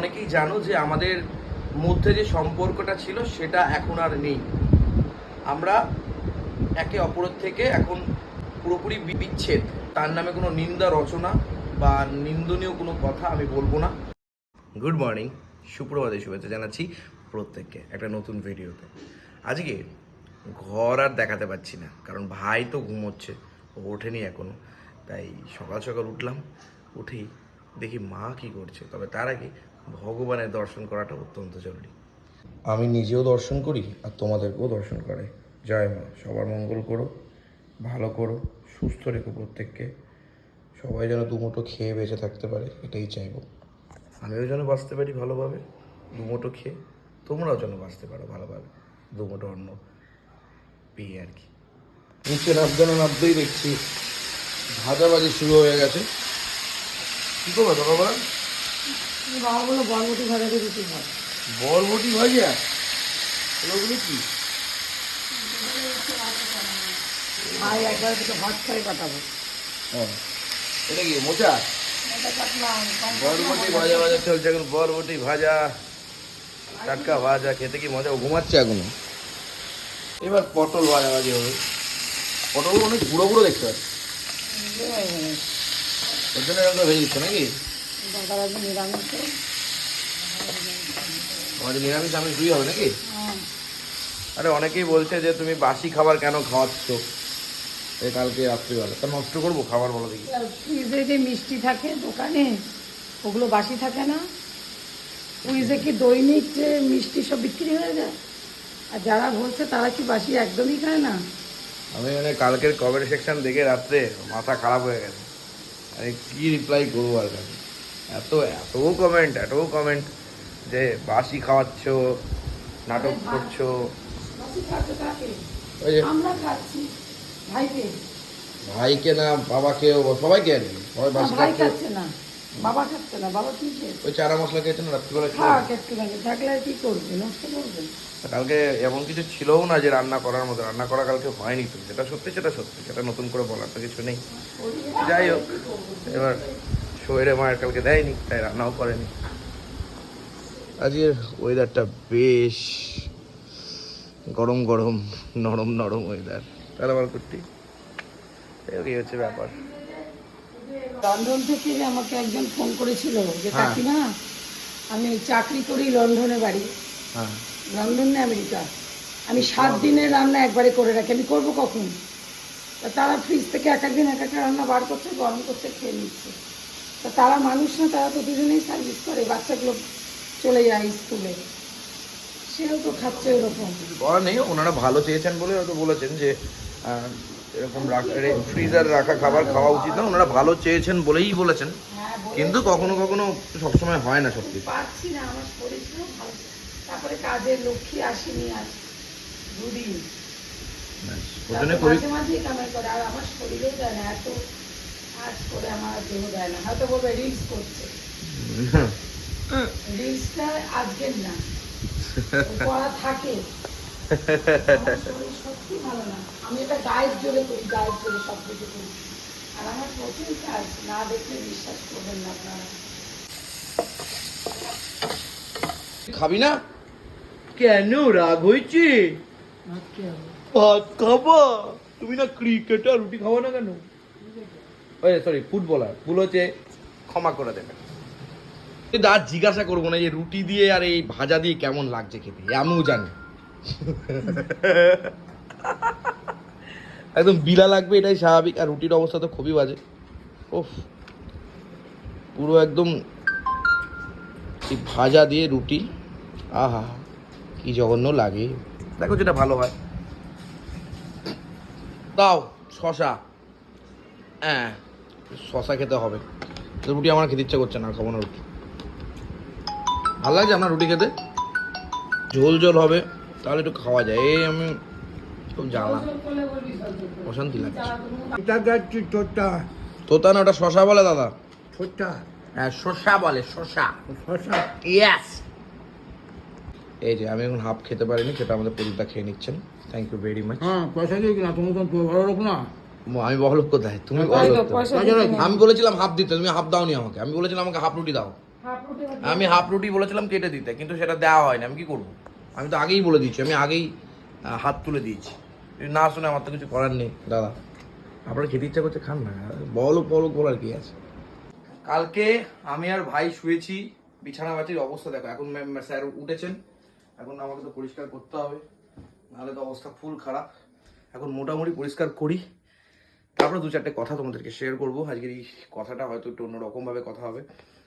অনেকেই জানো যে আমাদের মধ্যে যে সম্পর্কটা ছিল, সেটা এখন আর নেই। আমরা একে অপরের থেকে এখন পুরোপুরি বিচ্ছেদ। তার নামে কোনো নিন্দা, রচনা বা নিন্দনীয় কোনো কথা আমি বলব না। গুড মর্নিং, সুপ্রভাতে শুভেচ্ছা জানাচ্ছি প্রত্যেককে একটা নতুন ভিডিওতে। আজকে ঘর আর দেখাতে পাচ্ছি না, কারণ ভাই তো ঘুমোচ্ছে, ও ওঠেনি এখনও। তাই সকাল সকাল উঠলাম, উঠেই দেখি মা কি করছে। তবে তার আগে ভগবানের দর্শন করাটা অত্যন্ত জরুরি। আমি নিজেও দর্শন করি আর তোমাদেরকেও দর্শন করে জয় মা সবার মঙ্গল করো ভালো করো সুস্থ রেখো প্রত্যেককে। সবাই যেন দুমুঠো খেয়ে বেঁচে থাকতে পারে এটাই চাইব। আমিও যেন বাঁচতে পারি ভালোভাবে দুমুঠো খেয়ে তোমরাও যেন বাঁচতে পারো ভালোভাবে দুমুঠো অন্য পেয়ে আর কি। নিচে নাবতে না নাবতেই দেখছি ভাজাভাজি শুরু হয়ে গেছে। কী করব সকালবেলা বাবা বরবটি ভাজা দিয়ে রুটি খাও বরবটি ভাজা? এগুলো কি? ভাই একবার দুটো ভাত খাই কাটাবো হ্যাঁ এটা কি মোচা? বরবটি ভাজা ভাজা চলছে এখন বরবটি ভাজা টাটকা ভাজা খেতে কি মজা? ঘুমাচ্ছে এখনও। এবার পটল ভাজা ভাজি হবে। পটল অনেক গুঁড়ো গুঁড়ো দেখতে পাচ্ছি। ওর জন্য ভেজে দিচ্ছে নাকি? দাদার একদম নিরামিষ আমাদের নিরামিষ আমি দুই হবে নাকি? আরে অনেকেই বলছে যে তুমি বাসি খাবার কেন খাওয়াচ্ছ? এই কালকে রাত্রিবেলা। তা নষ্ট করব খাবার বলো দেখি। ফ্রিজে যে মিষ্টি থাকে দোকানে ওগুলো বাসি থাকে না। ফ্রিজে কি দৈনিক যে মিষ্টি সব বিক্রি হয়ে যায়? আর যারা বলছে তারা কি বাসি একদমই খায় না? আমি মানে কালকের কমেন্ট সেকশন দেখে রাত্রে মাথা খারাপ হয়ে গেছে। আরে কি রিপ্লাই করব আর কাছে এত এত কমেন্ট এত কমেন্ট যে বাসি খাওয়াচ্ছ নাটক করছ। ওই যে ভাইকে? ভাইকে না বাবাকে সবাইকে আর কি সবাই বাসি ভাই খাচ্ছে। খাচ্ছে না। বাবা খাচ্ছে না বাবা কি ওই চারা মশলা খেয়েছে না রাত্রিবেলা খেয়ে। একটুখানি থাকলে আর কি করবে? নষ্ট করবে? কালকে এমন কিছু ছিলও না যে রান্না করার মতো রান্না করা কালকে হয়নি তো। যেটা সত্যি সেটা সত্যি। সেটা নতুন করে বলার তো কিছু নেই। যাই হোক এবার শরীরে মায়ের কালকে দেয়নি তাই রান্নাও করেনি। আজকের ওয়েদারটা বেশ গরম গরম নরম নরম ওয়েদার তাহলে আমার করতে এই হচ্ছে ব্যাপার? লন্ডন থেকে যে আমাকে একজন ফোন করেছিল যে হ্যাঁ। কাকিমা আমি চাকরি করি লন্ডনে বাড়ি। হ্যাঁ। লন্ডন না আমেরিকা। আমি সাত দিনের রান্না একবারে করে রাখি। আমি করব কখন? তারা ফ্রিজ থেকে এক একদিন এক একটা রান্না বার করছে গরম করছে খেয়ে নিচ্ছে। তা তারা মানুষ না তারা তো দুজনেই সার্ভিস করে বাচ্চাগুলো চলে যায় স্কুলে সেও তো খাচ্ছে ওরকম। করার নেই ওনারা ভালো চেয়েছেন বলে হয়তো বলেছেন যে এরকম ফ্রিজার রাখা খাবার খাওয়া উচিত না ওনারা ভালো চেয়েছেন বলেই বলেছেন। হ্যাঁ কিন্তু কখনো কখনো সবসময় হয় না সত্যি। পারছি না আমার শরীরটাও ভালো তারপরে কাজের লক্ষ্মী আসেনি আজ দুদিন। করি মাঝে কামাই করে আর আমার শরীরেও দেয় না এত কাজ করে আমার দেহ দেয় না। হয়তো বলবে রিলস করছে। রিলসটা আজকের না। করা থাকে। সত্যি ভালো না। আমি এটা গায়ের জোরে করি গায়ের জোরে সব কিছু করি। আর আমার প্রচুর কাজ। না দেখলে বিশ্বাস করবেন না আপনারা। খাবি না? কেন রাগ হয়েছে? ভাত খাবা। তুমি না ক্রিকেটার রুটি খাওয়া না কেন? ওই সরি ফুটবলার ভুল হচ্ছে ক্ষমা করে দেবে আর জিজ্ঞাসা করব না যে রুটি দিয়ে আর এই ভাজা দিয়ে কেমন লাগছে খেতে? আমিও জানি। একদম বিলা লাগবে এটাই স্বাভাবিক আর রুটির অবস্থা তো খুবই বাজে। ওফ পুরো একদম এই ভাজা দিয়ে রুটি আহা কি জঘন্য লাগে। দেখো যেটা ভালো হয়। দাও শশা হ্যাঁ। শশা খেতে হবে। রুটি আমার খেতে ইচ্ছা করছে না খাব না রুটি। ভালো লাগছে আপনার রুটি খেতে? ঝোল ঝোল হবে তাহলে একটু খাওয়া যায়। এই আমি খুব জ্বালা। অশান্তি লাগছে। তোতা। না ওটা শশা বলে দাদা। হ্যাঁ শশা বলে শশা শশা ইয়েস এই যে আমি এখন হাফ খেতে পারিনি সেটা আমাদের প্রদীপদা খেয়ে নিচ্ছেন। থ্যাংক ইউ ভেরি মাচ হ্যাঁ পয়সা দিয়ে কিনা তুমি তো বড় লোক না? আমি বহলোক কোথায়? তুমি আমি বলেছিলাম হাফ দিতে তুমি হাফ দাওনি আমাকে। আমি বলেছিলাম আমাকে হাফ রুটি দাও। হাফ রুটি বা- আমি হাফ রুটি বলেছিলাম কেটে দিতে কিন্তু সেটা দেওয়া হয়নি আমি কি করব? আমি তো আগেই বলে দিচ্ছি আমি আগেই হাত তুলে দিয়েছি। যদি না শুনে আমার তো কিছু করার নেই দাদা। আপনার খেতে ইচ্ছা করছে খান না। বলো বলো বলার কি আছে? কালকে আমি আর ভাই শুয়েছি বিছানা বাতির অবস্থা দেখো এখন স্যার উঠেছেন। এখন আমাকে তো পরিষ্কার করতে হবে নাহলে তো অবস্থা ফুল খারাপ। এখন মোটামুটি পরিষ্কার করি। তারপরে দু চারটে কথা তোমাদেরকে শেয়ার করব। আজকের এই কথাটা হয়তো একটু অন্যরকমভাবে কথা হবে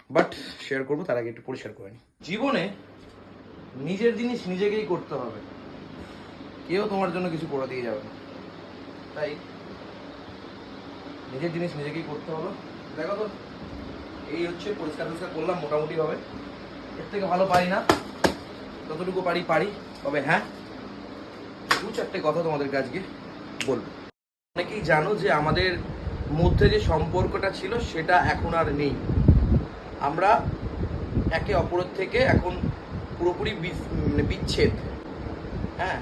বাট শেয়ার করব, তার আগে একটু পরিষ্কার করে নিই জীবনে নিজের জিনিস নিজেকেই করতে হবে। কেউ তোমার জন্য কিছু করে দিয়ে যাবে না। তাই নিজের জিনিস নিজেকেই করতে হবে। দেখো তো, এই হচ্ছে পরিষ্কার পরিষ্কার করলাম মোটামুটি ভাবে এর থেকে ভালো পারি না। যতটুকু পারি পারি। তবে হ্যাঁ দু চারটে কথা তোমাদেরকে আজকে বলব। অনেকেই জানো যে আমাদের মধ্যে যে সম্পর্কটা ছিল, সেটা এখন আর নেই। আমরা একে অপরের থেকে এখন পুরোপুরি মানে বিচ্ছেদ। হ্যাঁ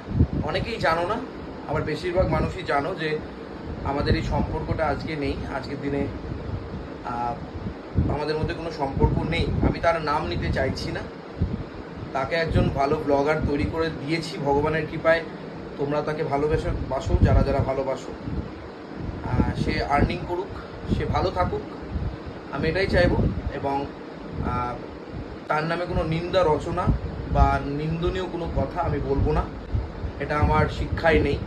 অনেকেই জানো না, আবার বেশিরভাগ মানুষই জানো যে আমাদের এই সম্পর্কটা আজকে নেই, আজকের দিনে আমাদের মধ্যে কোনো সম্পর্ক নেই। আমি তার নাম নিতে চাইছি না। তাকে একজন ভালো ব্লগার তৈরি করে দিয়েছি, ভগবানের কৃপায়। তোমরা তাকে ভালোবেসে বাসো, যারা যারা ভালোবাসো। সে আর্নিং করুক, সে ভালো থাকুক, আমি এটাই চাইব। এবং তার নামে কোনো নিন্দা রচনা বা নিন্দনীয় কোনো কথা আমি বলব না। এটা আমার শিক্ষায় নেই।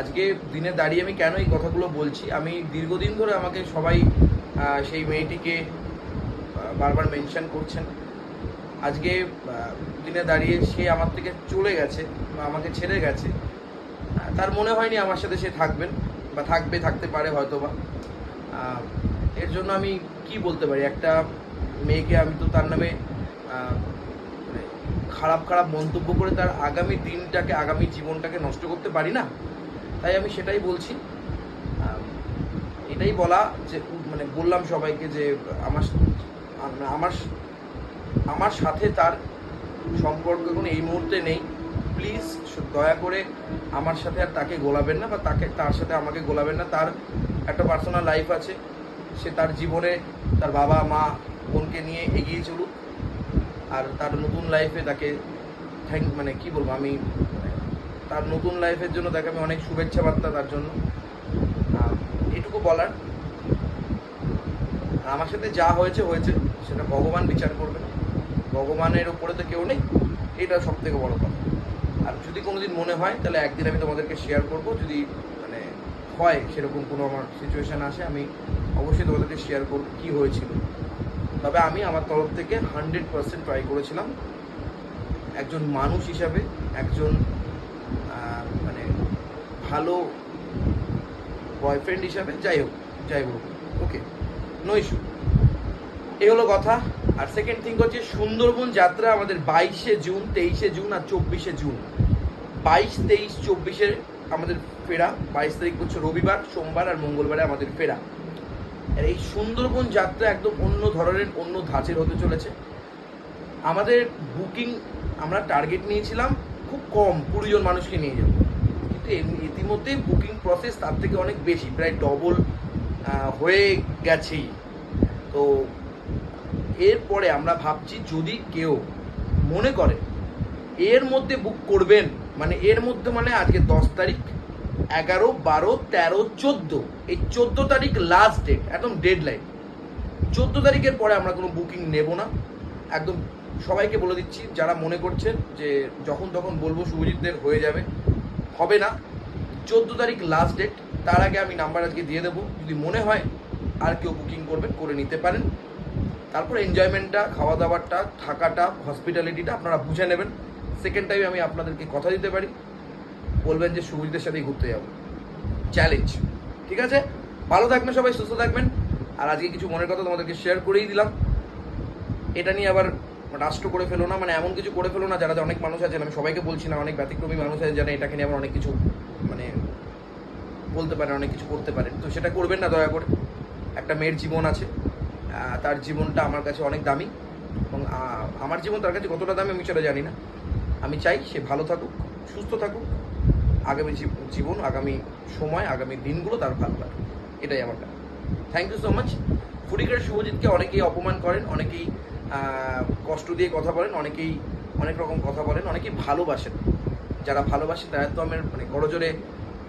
আজকে দিনে দাঁড়িয়ে আমি কেন এই কথাগুলো বলছি? আমি দীর্ঘদিন ধরে আমাকে সবাই সেই মেয়েটিকে বারবার মেনশন করছেন। আজকে দিনে দাঁড়িয়ে সে আমার থেকে চলে গেছে বা আমাকে ছেড়ে গেছে। তার মনে হয়নি আমার সাথে সে থাকবেন। বা থাকবে, থাকতে পারে হয়তো বা এর জন্য আমি কি বলতে পারি? একটা মেয়েকে আমি তো তার নামে মানে খারাপ খারাপ মন্তব্য করে তার আগামী দিনটাকে, আগামী জীবনটাকে নষ্ট করতে পারি না। তাই আমি সেটাই বলছি। এটাই বলা যে মানে বললাম সবাইকে যে আমার আমার আমার সাথে তার সম্পর্ক এখন এই মুহূর্তে নেই। প্লিজ দয়া করে আমার সাথে আর তাকে গোলাবেন না বা তাকে, তার সাথে আমাকে গোলাবেন না। তার একটা পার্সোনাল লাইফ আছে। সে তার জীবনে তার বাবা, মা, বোনকে নিয়ে এগিয়ে চলুক। আর তার নতুন লাইফে তাকে থ্যাংক মানে কি বলব আমি, তার নতুন লাইফের জন্য তাকে আমি অনেক শুভেচ্ছা বার্তা তার জন্য। এটুকু বলার, আমার সাথে যা হয়েছে হয়েছে। সেটা ভগবান বিচার করবে ভগবানের উপরে তো কেউ নেই। এটা সব থেকে বড় কথা। আর যদি কোনোদিন মনে হয়, তাহলে একদিন আমি তোমাদেরকে শেয়ার করব। যদি মানে হয় সেরকম কোনো আমার সিচুয়েশান আসে, আমি অবশ্যই তোমাদেরকে শেয়ার করব কী হয়েছিল। তবে আমি আমার তরফ থেকে হান্ড্রেড পার্সেন্ট ট্রাই করেছিলাম। একজন মানুষ হিসাবে, একজন মানে ভালো বয়ফ্রেন্ড হিসাবে, যাই হোক যাই হোক ওকে নো ইস্যু এই হলো কথা। আর সেকেন্ড থিং হচ্ছে সুন্দরবন যাত্রা আমাদের বাইশে জুন, তেইশে জুন আর চব্বিশে জুন। বাইশ, তেইশ, চব্বিশে আমাদের ফেরা। বাইশ তারিখ হচ্ছে রবিবার, সোমবার আর মঙ্গলবারে আমাদের ফেরা। আর এই সুন্দরবন যাত্রা একদম অন্য ধরনের, অন্য ধাঁচের হতে চলেছে। আমাদের বুকিং আমরা টার্গেট নিয়েছিলাম খুব কম, কুড়ি জন মানুষকে নিয়ে যাব কিন্তু ইতিমধ্যে বুকিং প্রসেস তার থেকে অনেক বেশি, প্রায় ডবল হয়ে গেছেই। তো এরপরে আমরা ভাবছি যদি কেউ মনে করে এর মধ্যে বুক করবেন মানে এর মধ্যে মানে আজকে দশ তারিখ, এগারো, বারো, তেরো, চোদ্দ, এই চোদ্দ তারিখ লাস্ট ডেট একদম ডেড লাইন চোদ্দ তারিখের পরে আমরা কোনো বুকিং নেব না। একদম সবাইকে বলে দিচ্ছি, যারা মনে করছেন যে যখন তখন বলব শুভজিৎদের হয়ে যাবে, হবে না। চোদ্দ তারিখ লাস্ট ডেট তার আগে আমি নাম্বার আজকে দিয়ে দেবো। যদি মনে হয় আর কেউ বুকিং করবেন করে নিতে পারেন। তারপর এনজয়মেন্টটা খাওয়া দাওয়াটা থাকাটা হসপিটালিটিটা আপনারা বুঝে নেবেন। সেকেন্ড টাইম আমি আপনাদেরকে কথা দিতে পারি। বলবেন যে শুভজিতের সাথেই ঘুরতে যাব। চ্যালেঞ্জ ঠিক আছে? ভালো থাকবেন সবাই, সুস্থ থাকবেন। আর আজকে কিছু মনের কথা তোমাদেরকে শেয়ার করেই দিলাম। এটা নিয়ে আবার রাষ্ট্র করে ফেলো না মানে এমন কিছু করে ফেলো না, যারা অনেক মানুষ আছেন, আমি সবাইকে বলছি না, অনেক ব্যতিক্রমী মানুষ আছেন যারা এটাকে নিয়ে আবার অনেক কিছু মানে বলতে পারেন, অনেক কিছু করতে পারেন। তো সেটা করবেন না দয়া করে। একটা মেয়ের জীবন আছে। তার জীবনটা আমার কাছে অনেক দামি এবং আমার জীবন তার কাছে কতটা দামি আমি সেটা জানি না। আমি চাই সে ভালো থাকুক, সুস্থ থাকুক, আগামী জীব- জীবন, আগামী সময়, আগামী দিনগুলো তার ভালো কাটুক। এটাই আমার কাছে থ্যাংক ইউ সো মাচ ফুডিকার শুভজিৎকে অনেকেই অপমান করেন, অনেকেই কষ্ট দিয়ে কথা বলেন, অনেকেই অনেক রকম কথা বলেন, অনেকেই ভালোবাসেন। যারা ভালোবাসেন তারা তো আমার মানে করজোরে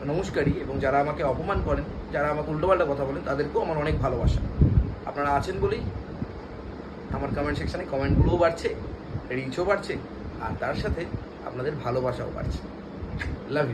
নমস্কারী এবং যারা আমাকে অপমান করেন, যারা আমাকে উল্টোপাল্টা কথা বলেন, তাদেরকেও আমার অনেক ভালোবাসা। আপনারা আছেন বলেই আমার কমেন্ট সেকশানে কমেন্টগুলোও বাড়ছে রিচও বাড়ছে, আর তার সাথে আপনাদের ভালোবাসাও বাড়ছে। Love you